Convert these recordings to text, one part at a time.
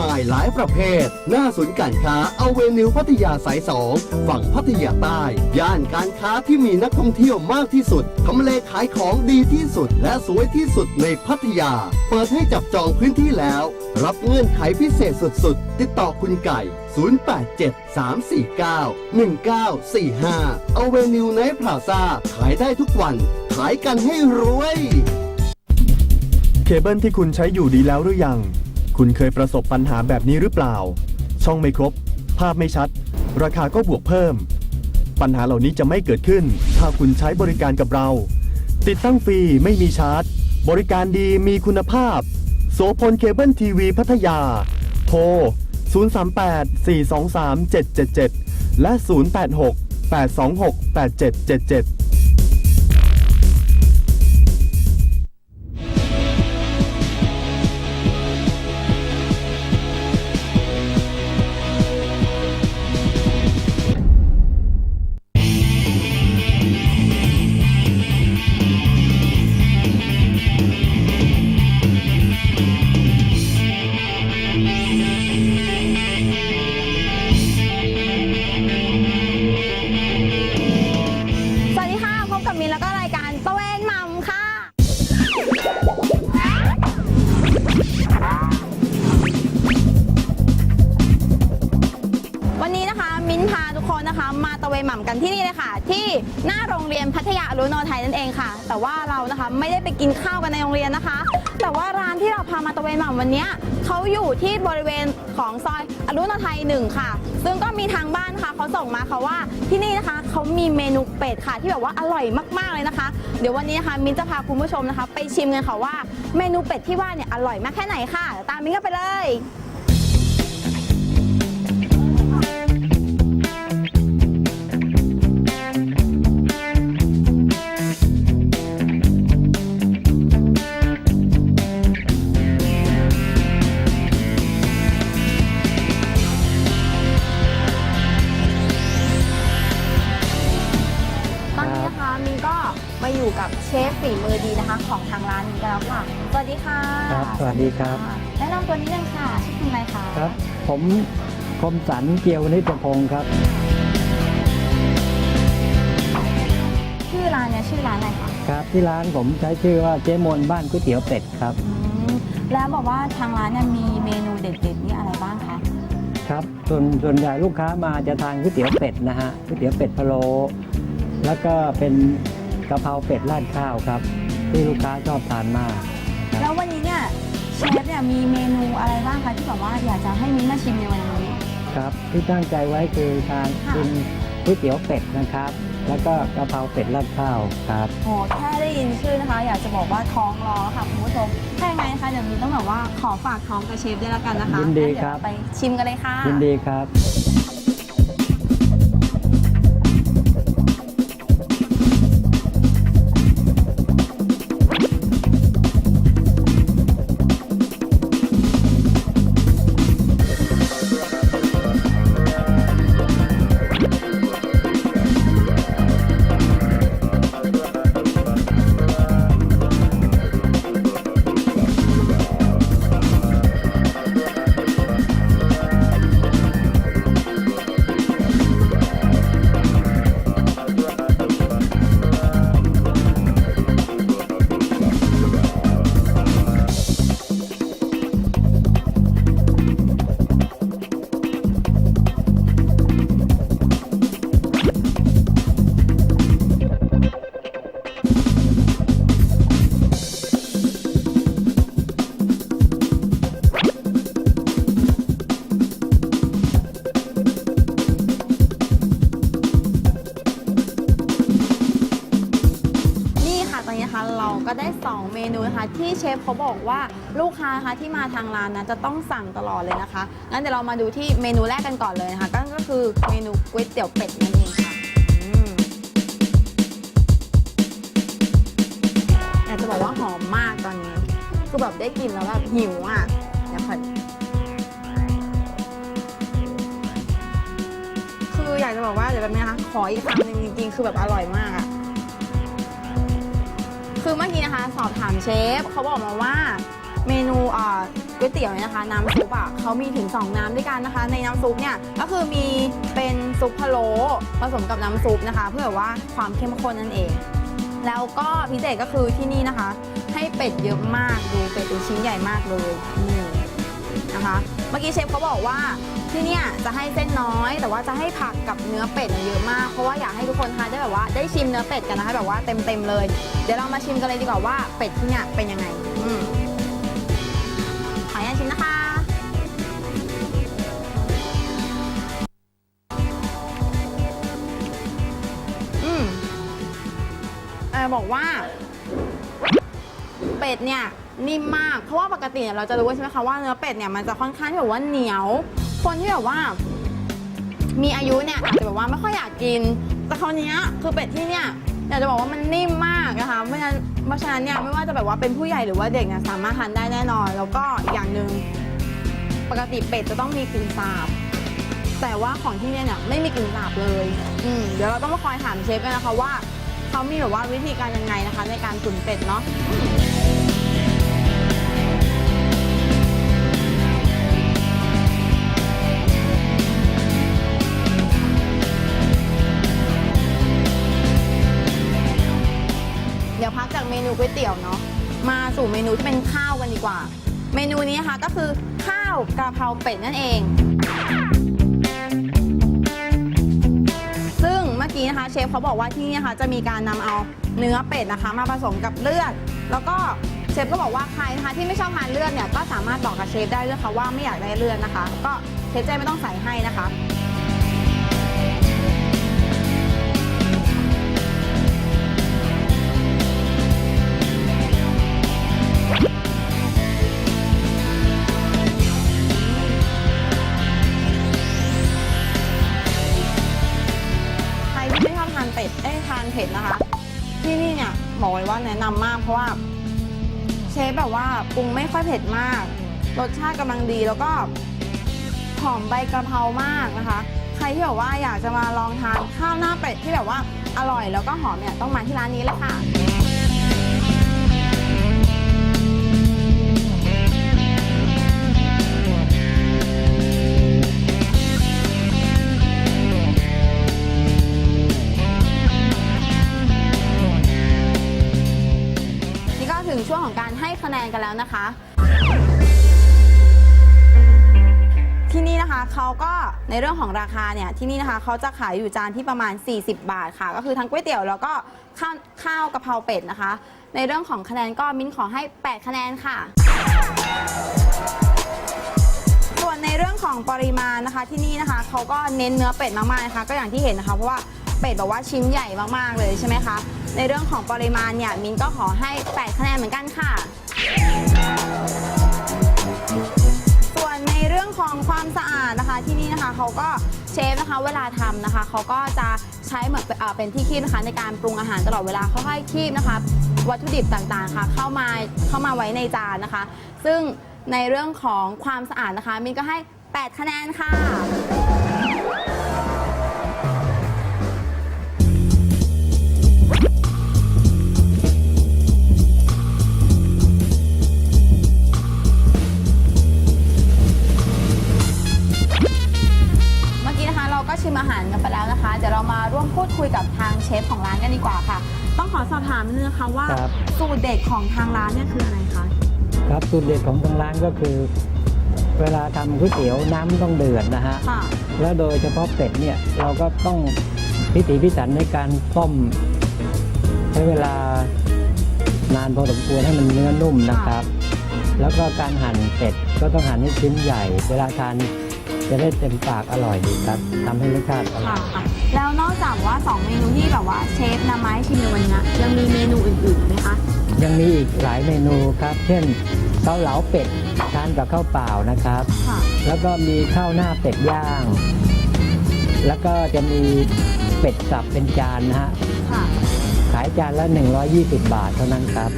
มายหลายประเภท หน้าศูนย์การค้าเอาเวนิวพัทยาสายสองฝั่งพัทยาใต้ ย่านการค้าที่มีนักท่องเที่ยวมากที่สุดทำเลขายของดีที่สุด และสวยที่สุดในพัทยา เปิดให้จับจองพื้นที่แล้ว รับเงื่อนไขพิเศษสุดๆ ติดต่อคุณไก่ 0873491945 เอาเวนิวไนท์พลาซ่าขายได้ทุกวัน ขายกันให้รวย เคเบิลที่คุณใช้อยู่ดีแล้วหรือยัง คุณเคยประสบปัญหาแบบนี้หรือเปล่า ช่องไม่ครบ ภาพไม่ชัด ราคาก็บวกเพิ่ม ปัญหาเหล่านี้จะไม่เกิดขึ้น ถ้าคุณใช้บริการกับเรา ติดตั้งฟรีไม่มีชาร์จ บริการดีมีคุณภาพ โสพลเคเบิลทีวีพัทยา โทร 038 423 777 และ 086 826 8777 โรงเรียนพัทยาอรุณโนไทยนั่นเองค่ะ แต่ว่าเรานะคะไม่ได้ไปกินข้าวกันในโรงเรียนนะคะ แต่ว่าร้านที่เราพามาตะเวนหม่ำวันนี้เขาอยู่ที่บริเวณของซอยอรุณโนไทยหนึ่งค่ะ ซึ่งก็มีทางบ้านนะคะเขาส่งมาค่ะว่าที่นี่นะคะเขามีเมนูเป็ดค่ะ ที่แบบว่าอร่อยมากๆเลยนะคะ เดี๋ยววันนี้นะคะมิ้นจะพาคุณผู้ชมนะคะ ไปชิมกันค่ะว่าเมนูเป็ดที่ว่าเนี่ยอร่อยมากแค่ไหนค่ะ ตามมิ้นกันไปเลย สวัสดีครับะแนะนำตัวนิดนึงค่ะ ชื่อคุณอะไรคะครับ ผมคมสันเกียวนิตพงศ์ครับ ชื่อร้านเนี่ยชื่อร้านอะไรคะครับที่ร้านผมใช้ชื่อว่าเจ๊มนบ้านก๋วยเตี๋ยวเป็ดครับ อืมแล้วบอกว่าทางร้านเนี่ยมีเมนูเด็ดๆนี่อะไรบ้างคะ ครับส่วนส่วนใหญ่ลูกค้ามาจะทานก๋วยเตี๋ยวเป็ดนะฮะก๋วยเตี๋ยวเป็ดพะโล้แล้วก็เป็นกะเพราเป็ดราดข้าวครับ ที่ลูกค้าชอบทานมากแล้ววันนี้ เนี่ยเชฟเนี่ยมีเมนูอะไรบ้างคะที่แบบว่าอยากจะให้มิ้นท์มาชิมในวันนี้ ครับที่ตั้งใจไว้คือทานค่ะกินก๋วยเตี๋ยวเป็ดนะครับ แล้วก็กะเพราเป็ดราดข้าวครับโอ้แค่ได้ยินชื่อนะคะ อยากจะบอกว่าท้องร้องแล้วค่ะคุณผู้ชมถ้าอย่างไรนะคะเดี๋ยวมิ้นท์ต้องแบบว่าขอฝากท้องกับเชฟด้วยแล้วกันนะคะยินดีงั้เวครับ ไปชิมกันเลยค่ะ ยินดีครับนี่ ได้ 2 เมนูนะคะที่เชฟเขาบอกว่าลูกค้านะคะที่มาทางร้านนะจะต้องสั่งตลอดเลยนะคะงั้นเดี๋ยวเรามาดูที่เมนูแรกกันก่อนเลยนะคะก็ก็คือเมนูก๋วยเตี๋ยวเป็ดนั่นเองค่ะอืมอยากจะบอกว่าหอมมากตอนนี้คือแบบได้กลิ่นแล้วแบบหิวอะเดี๋ยวขอคืออยากจะบอกว่าเดี๋ยวแบบนี้นะคะขออีกคำหนึ่งจริงๆ คือแบบอร่อยมากอะ คือเมื่อกี้นะคะสอบถามเชฟเขาบอกมาว่าเมนูก๋วยเตี๋ยวเนี่ยนะคะ น้ำซุปอะเขามีถึง 2 น้ำด้วยกันนะคะ ในน้ำซุปเนี่ยก็คือมีเป็นซุปพะโล้ผสมกับน้ำซุปนะคะ เพื่อว่าความเข้มข้นนั่นเอง แล้วก็พิเศษก็คือที่นี่นะคะ ให้เป็ดเยอะมากดูเป็ดเป็นชิ้นใหญ่มากเลยนี่นะคะ เมื่อกี้เชฟเขาบอกว่า ที่เนี่ยจะให้เส้นน้อย แต่ว่าจะให้ผักกับเนื้อเป็ดเนี่ยเยอะมาก เพราะว่าอยากให้ทุกคนทานได้แบบว่าได้ชิมเนื้อเป็ดกันนะคะแบบว่าเต็มๆเลย เดี๋ยวเรามาชิมกันเลยดีกว่าว่าเป็ดที่เนี่ยเป็นยังไงอืมขออนุญาตชิมนะคะ อืมเออบอกว่า เป็ดเนี่ยนิ่มมาก เพราะว่าปกติเนี่ยเราจะรู้ใช่ไหมคะว่าเนื้อเป็ดเนี่ยมันจะค่อนข้างที่แบบว่าเหนียว คนที่แบบว่า มีอายุเนี่ยอาจจะแบบว่าไม่ค่อยอยากกิน แต่คราวนี้คือเป็ดที่เนี่ยอยากจะบอกว่ามันนิ่มมากนะคะเพราะฉะนั้นเพราะฉะนั้นเนี่ยไม่ว่าจะแบบว่าเป็นผู้ใหญ่หรือว่าเด็กเนี่ยสามารถทานได้แน่นอน แล้วก็อีกอย่างหนึ่งปกติเป็ดจะต้องมีกลิ่นสาบ แต่ว่าของที่เนี่ยเนี่ยไม่มีกลิ่นสาบเลยอืมเดี๋ยวเราต้องมาคอยถามเชฟกันนะคะว่าเขามีแบบว่าวิธีการยังไงนะคะ ในการตุ๋นเป็ดเนาะ เมนูก๋วยเตี๋ยวเนาะมาสู่เมนูที่เป็นข้าวกันดีกว่า เมนูนี้นะคะก็คือข้าวกระเพราเป็ดนั่นเอง ซึ่งเมื่อกี้นะคะเชฟเขาบอกว่าที่นี่นะคะจะมีการนำเอาเนื้อเป็ดนะคะ มาผสมกับเลือด แล้วก็เชฟก็บอกว่าใครนะคะที่ไม่ชอบทานเลือดเนี่ยก็สามารถบอกกับเชฟได้ด้วยค่ะว่าไม่อยากได้เลือดนะคะ ก็เชฟเจไม่ต้องใส่ให้นะคะ อยว่าแนะนำมากเพราะว่าเชฟแบบว่าปรุงไม่ค่อยเผ็ดมาก รสชาติกำลังดีแล้วก็หอมใบกระเพรามากนะคะ ใครที่แบบว่าอยากจะมาลองทานข้าวหน้าเป็ดที่แบบว่าอร่อยแล้วก็หอมเนี่ยต้องมาที่ร้านนี้เลยค่ะ กันแล้วนะคะ ที่นี่นะคะเขาก็ในเรื่องของราคาเนี่ยที่นี่นะคะเขาจะขายอยู่จานที่ประมาณ 40 บาทค่ะ ก็คือทั้งก๋วยเตี๋ยวแล้วก็ข้าวข้าวกะเพราเป็ดนะคะ ในเรื่องของคะแนนก็มิ้นขอให้ 8 คะแนนค่ะส่วนในเรื่องของปริมาณนะคะที่นี่นะคะเขาก็เน้นเนื้อเป็ดมากๆนะคะ ก็อย่างที่เห็นนะคะเพราะว่าเป็ดแบบว่าชิ้นใหญ่มากๆเลยใช่ไหมคะในเรื่องของปริมาณเนี่ยมิ้นก็ขอให้ 8 คะแนนเหมือนกันค่ะ ส่วนในเรื่องของความสะอาดนะคะที่นี่นะคะเขาก็เชฟนะคะเวลาทำนะคะเขาก็จะใช้เหมือนเป็นเอ่อเป็นที่คีบนะคะในการปรุงอาหารตลอดเวลาค่อยๆคีบนะคะ วัตถุดิบต่างๆค่ะ เข้ามาเข้ามาไว้ในจานนะคะ ซึ่งในเรื่องของความสะอาดนะคะมินก็ให้ 8 คะแนนค่ะามนิดนึงนะคะว่าครับ สูตรเด็ดของทางร้านเนี่ยคืออะไรคะ ครับสูตรเด็ดของทางร้านก็คือ เวลาทำก๋วยเตี๋ยวน้ำต้องเดือดนะฮะ ค่ะ แล้วโดยเฉพาะเป็ดเนี่ยเราก็ต้องพิถีพิถันในการต้ม ใช้เวลานานพอสมควรให้มันเนื้อนุ่มนะครับ แล้วก็การหั่นเป็ดก็ต้องหั่นให้ชิ้นใหญ่ เวลาทาน จะได้เต็มปากอร่อยดีครับทำให้รสชาติอร่ค่ะอยค่ะ แล้วนอกจากว่า 2 เมนูที่แบบว่าเชฟนำมาให้ชิมในวันนี้ยังมีเมนูอื่นๆไหมคะ ยังมีอีกหลายเมนูครับ เช่นเกาเหลาเป็ดทานกับข้าวเปล่านะครับ ค่ะ แล้วก็มีข้าวหน้าเป็ดย่าง แล้วก็จะมีเป็ดสับเป็นจานนะฮะ ค่ะ ขายจานละ 120 บาทเท่านั้นครับ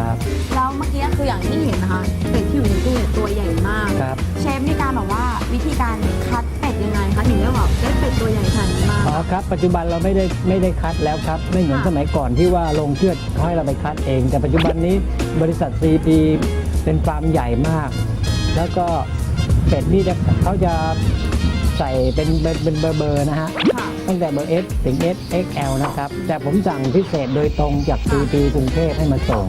ค่ะครับแล้วเมื่อกี้คืออย่างที่เห็นนะคะเป็ดที่อยู่ในตู้เนี่ยตัวใหญ่มาก ครับ เชฟมีการแบบว่าวิธีการคัดเป็ดยังไงคะถึงได้แบบได้เป็ดตัวใหญ่ขนาดนี้มาอ๋อครับ ปัจจุบันเราไม่ได้ไม่ได้คัดแล้วครับ ไม่เหมือนค่ะสมัยก่อนที่ว่าลงเชือดเขาให้เราไปคัดเอง แต่ปัจจุบันนี้บริษัท CP เป็นฟาร์มใหญ่มาก แล้วก็เป็ดนี่จะเขาจะใส่เป็นเป็นเป็นเบอร์เบอร์นะฮะ ค่ะ ตั้งแต่เบอร์ S ถึง S XL นะครับ แต่ผมสั่งพิเศษโดยตรงจาก PP กรุงเทพให้มาส่ง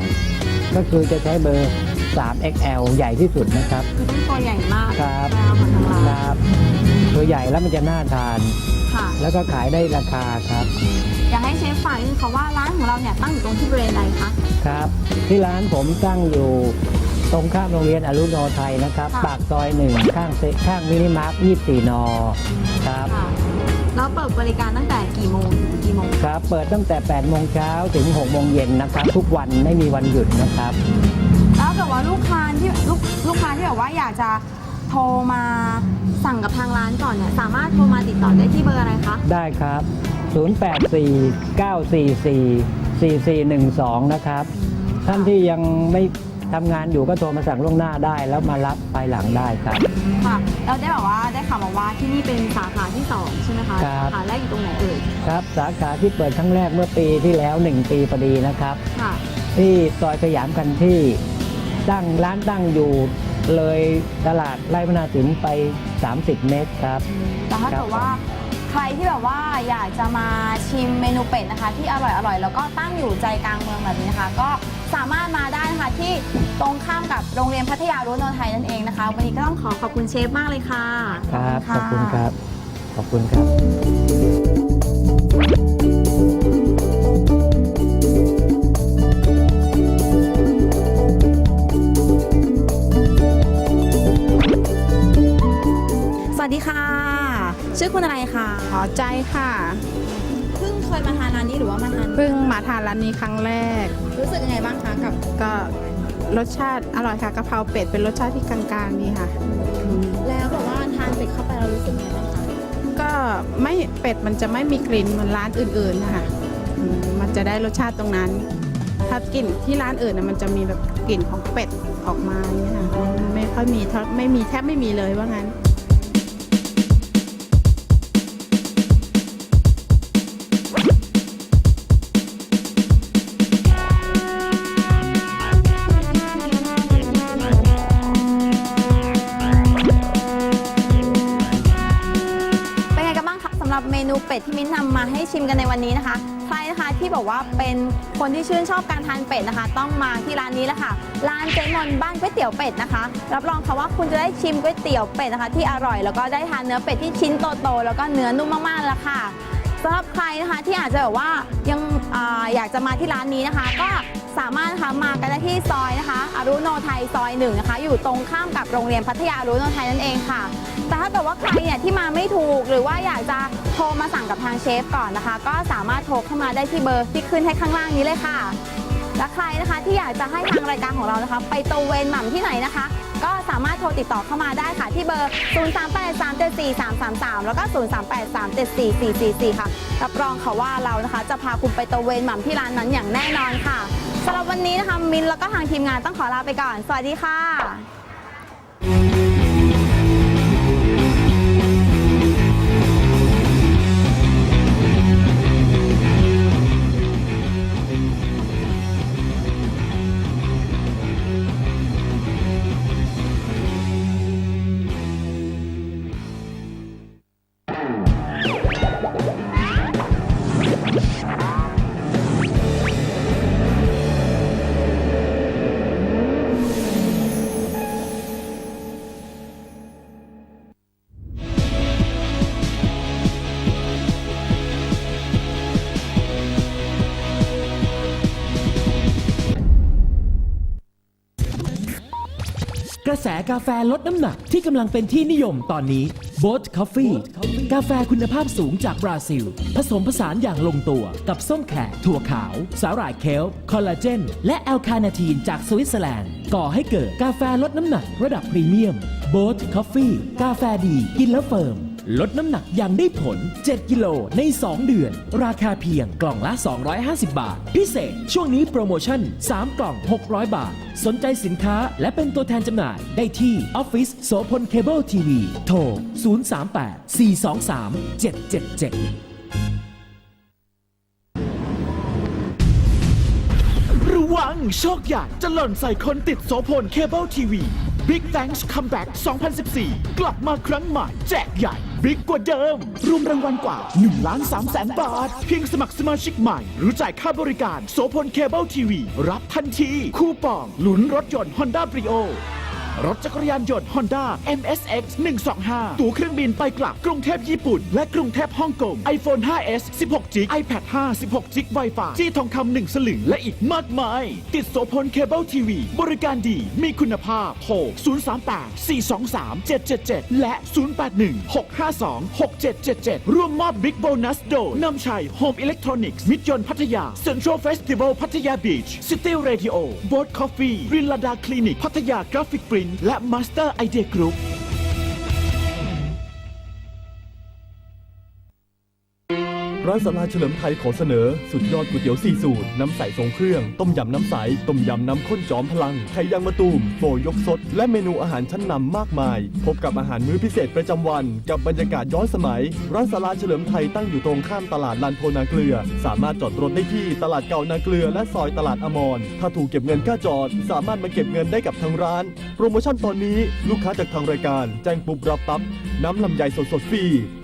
ก็คือจะใช้เบอร์ 3 XL ใหญ่ที่สุดนะครับ คือต้องตัวใหญ่มากครับ แล้วของทางร้านครับ ตัวใหญ่แล้วมันจะน่าทาน ค่ะ แล้วก็ขายได้ราคาครับ อยากให้เชฟฝากนิดนึงค่ะว่าร้านของเราเนี่ยตั้งอยู่ตรงที่บริเวณใดคะ ครับ ที่ร้านผมตั้งอยู่ ตรงข้ามโรงเรียนอรุณโนไทยนะครับ ค่ะ ปากซอยหนึ่งข้างเซข้างมินิมาร์ท24นครับ ค่ะ แล้วเปิดบริการตั้งแต่กี่โมงถึงกี่โมงครับเปิดตั้งแต่8โมงเช้าถึง6โมงเย็นนะครับ ทุกวันไม่มีวันหยุดนะครับ แล้วแบบว่าลูกค้าที่ลูกลูกค้าที่แบบว่าอยากจะโทรมาสั่งกับทางร้านก่อนเนี่ยสามารถโทรมาติดต่อได้ที่เบอร์อะไรคะ ได้ครับ 0849444412 นะครับ ท่านที่ยังไม่ ทำงานอยู่ก็โทรมาสั่งล่วงหน้าได้ แล้วมารับภายหลังได้ครับ ค่ะแล้วได้แบบว่าได้ข่าวมาว่าที่นี่เป็นสาขาที่สองใช่ไหมคะครับ สาขาแรกอยู่ตรงไหนเอ่ยครับ สาขาที่เปิดครั้งแรกเมื่อปีที่แล้ว 1 ปีพอดีนะครับ ค่ะที่ซอยสยามกันที่ตั้งร้านตั้งอยู่เลยตลาดไร่พนาสินไป 30 เมตรครับ แต่ถ้าครัเกิบดว่าใครที่แบบว่าอยากจะมาชิมเมนูเป็ดนะคะ ที่อร่อยอร่อยแล้วก็ตั้งอยู่ใจกลางเมืองแบบนี้นะคะ ก็ สามารถมาได้นะคะที่ตรงข้ามกับโรงเรียนพัทยารุ่นนไทยนั่นเองนะคะ วันนี้ก็ต้องขอขอบคุณเชฟมากเลยค่ะ ครับขอบคุณะครับ ขอบคุณครับสวัสดีค่ะ ชื่อคุณอะไรคะอ๋อใจค่ะ เพิ่งเคยมาทานร้านนี้หรือว่ามาทาน เพิ่งมาทานร้านนี้ครั้งแรก รู้สึกยังไงบ้างคะกับก็รสชาติอร่อยค่ะกะเพราเป็ดเป็นรสชาติที่กลางๆดีค่ะอืมแล้วแบบว่าทานเป็ดเข้าไปเรารู้สึกยังไงบ้างคะก็ไม่เป็ดมันจะไม่มีกลิ่นเหมือนร้านอื่นๆนะคะอืมมันจะได้รสชาติตรงนั้น ถ้ากลิ่นที่ร้านอื่นนะมันจะมีแบบกลิ่นของเป็ดออกมาอย่างเงี้ยค่ะมันไม่ค่อยมีเท่าไม่มีแทบไม่มีเลยว่างั้น เป็ดที่มิ้นนำมาให้ชิมกันในวันนี้นะคะ ใครนะคะที่บอกว่าเป็นคนที่ชื่นชอบการทานเป็ดนะคะ ต้องมาที่ร้านนี้แหละค่ะ ร้านเจ๊มนบ้านก๋วยเตี๋ยวเป็ดนะคะ รับรองค่ะว่าคุณจะได้ชิมก๋วยเตี๋ยวเป็ดนะคะ ที่อร่อยแล้วก็ได้ทานเนื้อเป็ดที่ชิ้นโตๆแล้วก็เนื้อนุ่มมากๆแล้วค่ะสำหรับใครนะคะที่อาจจะแบบว่ายังออยากจะมาที่ร้านนี้นะคะ ก็สามารถนะคะมากันได้ที่ซอยนะคะ อรุโนไทยซอยหนึ่งนะคะ อยู่ตรงข้ามกับโรงเรียนพัทยาอรุโนไทยนั่นเองค่ะ แต่ถ้าเกิดว่าใครเนี่ยที่มาไม่ถูก หรือว่าอยากจะโทรมาสั่งกับทางเชฟก่อนนะคะ ก็สามารถโทรเข้ามาได้ที่เบอร์ที่ขึ้นให้ข้างล่างนี้เลยค่ะ และใครนะคะที่อยากจะให้ทางรายการของเรานะคะ ไปตระเวนหม่ำที่ไหนนะคะ ก็สามารถโทรติดต่อเข้ามาได้ค่ะที่เบอร์ 0383743333แล้วก็ 0383744444 ค่ะรับรองค่ะว่าเรานะคะจะพาคุณไปตระเวนหม่ำที่ร้านนั้นอย่างแน่นอนค่ะสำหรับวันนี้นะคะมินแล้วก็ทางทีมงานต้องขอลาไปก่อน สวัสดีค่ะ ระแสกาแฟลดน้ำหนักที่กำลังเป็นที่นิยมตอนนี้ b o t Coffee กาแฟคุณภาพสูงจากบราซิล ผสมผสานอย่างลงตัวกับส้มแขก ถั่วขาว สาหร่ายเคลคอลลาเจน และแอลคาเนทีนจากสวิตเซอร์แลนด์ ก่อให้เกิดกาแฟลดน้ำหนักระดับพรีเมียม b o t Coffee กาแฟดีกินแล้วเฟิร์ม ลดน้ำหนักอย่างได้ผล 7 กิโลใน 2 เดือน ราคาเพียงกล่องละ 250 บาท พิเศษ ช่วงนี้โปรโมชั่น 3 กล่อง 600 บาท สนใจสินค้าและเป็นตัวแทนจำหน่ายได้ที่ออฟฟิศโสพลเคเบิลทีวีโทร 038 423 777ระวังโชคใหญ่จะหล่นใส่คนติดโสพลเคเบิลทีวี Big Thanks Comeback 2014 กลับมาครั้งใหม่ แจกใหญ่ บิ๊กกว่าเดิม รวมรางวัลกว่า1ล้าน3แสนบาท เพียงสมัครสมาชิกใหม่ หรือจ่ายค่าบริการ โสพลเคเบิลทีวี รับทันที คูปองลุ้นรถยนต์ Honda Brio รถจักรยานยนต์ Honda MSX 125 ตั๋วเครื่องบินไปกลับกรุงเทพญี่ปุ่น และกรุงเทพฮ่องกง iPhone 5s 16 g b iPad 5 16 g b Wi-Fi จี้ทองคำ1สลึง และอีกมากมาย ติดโสพลเคเบิลทีวี บริการดีมีคุณภาพโทร038 423 777 และ 081 652 6777 ร่วมมอบบิ๊กโบนัสโดยนำชัย Home Electronics มิตรยนต์พัทยา Central Festival พัทยา Beach City Radio Boat Coffee รินลาดาคลินิกพัทยากราฟิกปรินท์และ Master Idea Group ร้านสลาเฉลิมไทยขอเสนอ สุดยอดก๋วยเตี๋ยวสี่สูตร น้ำใสทรงเครื่อง ต้มยำน้ำใส ต้มยำน้ำข้นจอมพลัง ไข่ยางมะตูมโฟยกสด และเมนูอาหารชั้นนำมากมาย พบกับอาหารมื้อพิเศษประจำวัน กับบรรยากาศย้อนสมัย ร้านสลาเฉลิมไทยตั้งอยู่ตรงข้ามตลาดลานโพนาเกลือ สามารถจอดรถได้ที่ตลาดเก่านาเกลือ และซอยตลาดอมรถ้าถูกเก็บเงินค่าจอด สามารถมาเก็บเงินได้กับทางร้าน โปรโมชั่นตอนนี้ลูกค้าจากทางรายการแจ้งปุ๊บรับปั๊บ น้ำลำไยสดสดฟรี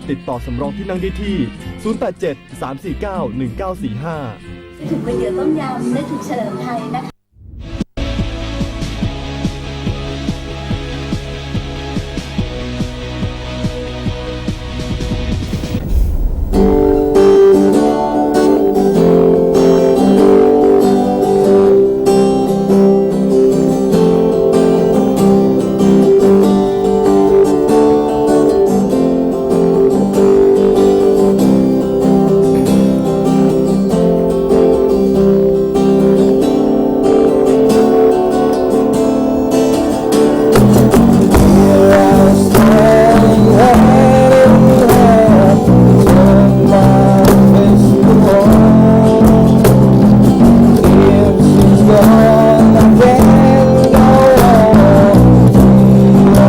ติดต่อสำรองที่นั่งได้ที่ 087 349 1945 ได้ถูก๋วยเตี๋ยวต้มยำได้ถูกเฉลิมไทยนะคะ